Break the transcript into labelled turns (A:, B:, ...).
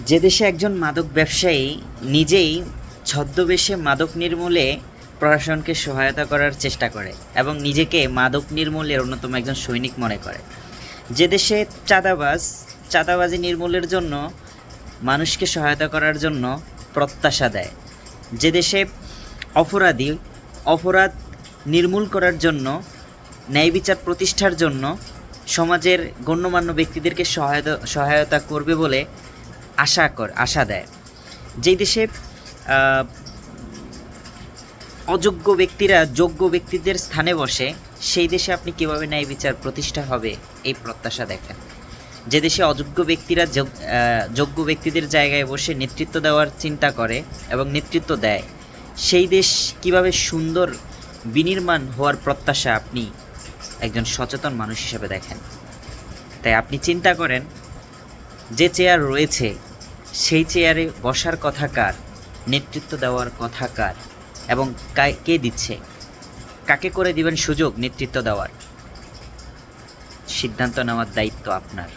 A: যে দেশে একজন মাদক ব্যবসায়ী নিজেই ছদ্মবেশে মাদক নির্মূলে প্রশাসনকে সহায়তা করার চেষ্টা করে এবং নিজেকে মাদক নির্মূলের অন্যতম একজন সৈনিক মনে করে। যে দেশে চাঁদাবাজ, চাঁদাবাজি নির্মূলের জন্য মানুষকে সহায়তা করার জন্য প্রত্যাশা দেয়। যে দেশে অপরাধী, অপরাধ নির্মূল করার জন্য, ন্যায় বিচার প্রতিষ্ঠার জন্য সমাজের গণ্যমান্য ব্যক্তিদেরকে সহায়তা সহায়তা করবে বলে আশা কর আশা দেয়। যেই দেশে অযোগ্য ব্যক্তিরা যোগ্য ব্যক্তিদের স্থানে বসে, সেই দেশে আপনি কীভাবে ন্যায় বিচার প্রতিষ্ঠা হবে এই প্রত্যাশা দেখেন। যে দেশে অযোগ্য ব্যক্তিরা যোগ- যোগ্য ব্যক্তিদের জায়গায় বসে নেতৃত্ব দেওয়ার চিন্তা করে এবং নেতৃত্ব দেয়, সেই দেশ কীভাবে সুন্দর বিনির্মাণ হওয়ার প্রত্যাশা আপনি একজন সচেতন মানুষ হিসেবে দেখেন। তাই আপনি চিন্তা করেন যে চেয়ার রয়েছে, সেই চেয়ারে বসার কথা কার, নেতৃত্ব দেওয়ার কথা কার, এবং কা- দিচ্ছে? কাকে করে দিবেন সুযোগ নেতৃত্ব দেওয়ার? সিদ্ধান্ত নেওয়ার দায়িত্ব আপনার।